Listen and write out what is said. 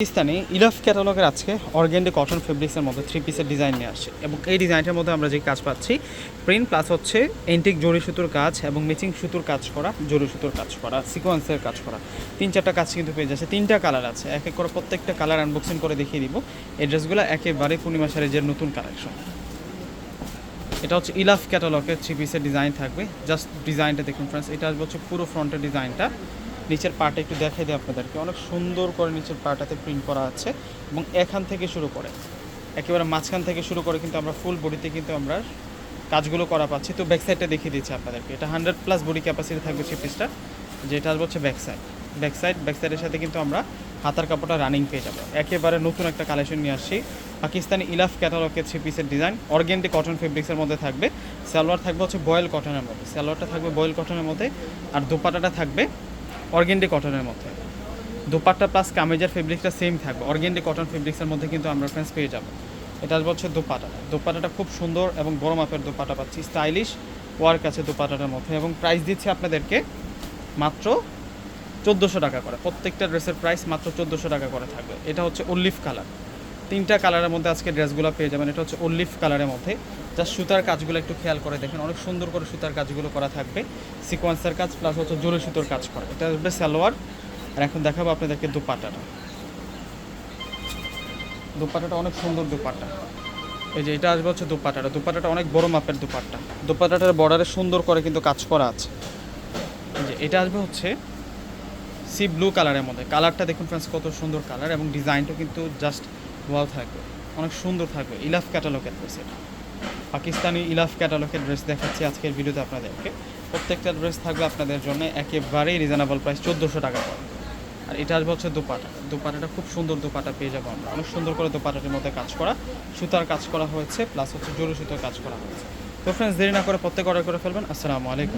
পাকিস্তানি ইলাফ ক্যাটালগের আজকে organdie cotton ফেব্রিক্সের মধ্যে থ্রি পিসের ডিজাইন নিয়ে আসছে। এবং এই ডিজাইনটার মধ্যে আমরা যে কাজ পাচ্ছি প্রিন্ট প্লাস হচ্ছে এন্টিক জরি সুতোর কাজ এবং ম্যাচিং সুতোর কাজ করা, জরি সুতোর কাজ করা সিকোয়েন্সের কাজ করা। তিন চারটা কাজ কিন্তু পেয়ে যাচ্ছে, তিনটা কালার আছে। এক এক করে প্রত্যেকটা কালার আনবক্সিং করে দেখিয়ে দিব। এই ড্রেসগুলো একেবারে পূর্ণিমা সারিজের নতুন কালেকশন এটা হচ্ছে ইলাফ ক্যাটালগের থ্রি পিসের ডিজাইন থাকবে। জাস্ট ডিজাইনটা দেখুন ফ্রেন্ডস এটা হচ্ছে পুরো ফ্রন্টের ডিজাইনটা নিচের পাটা একটু দেখাই দিই আপনাদেরকে। অনেক সুন্দর করে নিচের পাটাতে প্রিন্ট করা আছে এবং এখান থেকে শুরু করে। একেবারে মাঝখান থেকে শুরু করে কিন্তু আমরা ফুল বডিতে কিন্তু আমরা কাজগুলো করা পাচ্ছি। তো ব্যাক সাইডটা দেখিয়ে দিচ্ছি আপনাদেরকে। এটা হান্ড্রেড প্লাস বডি ক্যাপাসিটি থাকবে থ্রি পিসটা যেটা আসবে হচ্ছে back side back side back সাইডের সাথে কিন্তু আমরা হাতার কাপড়টা রানিং পেয়ে যাব। একেবারে নতুন একটা কালেকশন নিয়ে আসছি। পাকিস্তানি ইলাফ ক্যাটালগের থ্রি পিসের ডিজাইন অর্গেন্টি কটন ফেব্রিক্সের মধ্যে থাকবে। সালোয়ার থাকবে হচ্ছে বয়েল কটনের মধ্যে। সালোয়ারটা থাকবে বয়েল কটনের মধ্যে। আর দোপাটাটা থাকবে অর্গেন্ডি কটনের মধ্যে। দুপাট্টা প্লাস কামেজের ফেব্রিকটা সেম থাকবে। অর্গেন্ডি কটন ফেব্রিক্সের মধ্যে কিন্তু আমরা ফ্রেন্স পেয়ে যাব। এটা আসবে হচ্ছে দোপাটা দোপাটাটা খুব সুন্দর এবং বড় মাপের দোপাটা পাচ্ছি। স্টাইলিশ ওয়ার্ক আছে দোপাটাটার মধ্যে এবং প্রাইস দিচ্ছি আপনাদেরকে মাত্র চোদ্দোশো টাকা করে। প্রত্যেকটা ড্রেসের প্রাইস মাত্র চোদ্দোশো টাকা করে থাকবে। এটা হচ্ছে অলিভ কালার তিনটা কালারের মধ্যে আজকে ড্রেসগুলো পেয়ে যাবেন। এটা হচ্ছে অলিভ কালারের মধ্যে। জাস্ট সুতার কাজগুলো একটু খেয়াল করে দেখেন। অনেক সুন্দর করে সুতার কাজগুলো করা থাকবে। সিকোয়েন্সের কাজ প্লাস হচ্ছে জোরে সুতোর কাজ করা। এটা আসবে সালোয়ার। আর এখন দেখাবো আপনাদেরকে দুপাটাটা। দুপাটাটা অনেক সুন্দর দুপাটা। এই যে এটা আসবে হচ্ছে দুপাটাটা। দুপাটাটা অনেক বড় মাপের দুপাট্টা। দুপাটাটার বর্ডারে সুন্দর করে কিন্তু কাজ করা আছে। যে এটা আসবে হচ্ছে সি ব্লু কালারের মধ্যে। কালারটা দেখুন ফ্রেন্ডস কত সুন্দর কালার এবং ডিজাইনটা কিন্তু জাস্ট ওয়াও থাকবে। অনেক সুন্দর থাকবে। ইলাফ ক্যাটালগের ড্রেস এটা। পাকিস্তানি ইলাফ ক্যাটালগের ড্রেস দেখাচ্ছি আজকের ভিডিওতে আপনাদেরকে। প্রত্যেকটা ড্রেস থাকবে আপনাদের জন্য একেবারেই রিজনেবল প্রাইস চোদ্দোশো টাকা করে আর এটা আসবে হচ্ছে দোপাটা। দোপাটাটা খুব সুন্দর দোপাটা পেয়ে যাব আমরা। অনেক সুন্দর করে দোপাটাটির মধ্যে কাজ করা। সুতার কাজ করা হয়েছে প্লাস হচ্ছে জরু সুতার কাজ করা হয়েছে। তো ফ্রেন্ডস দেরি না করে প্রত্যেক অর্ডার করে ফেলবেন। আসসালামু আলাইকুম।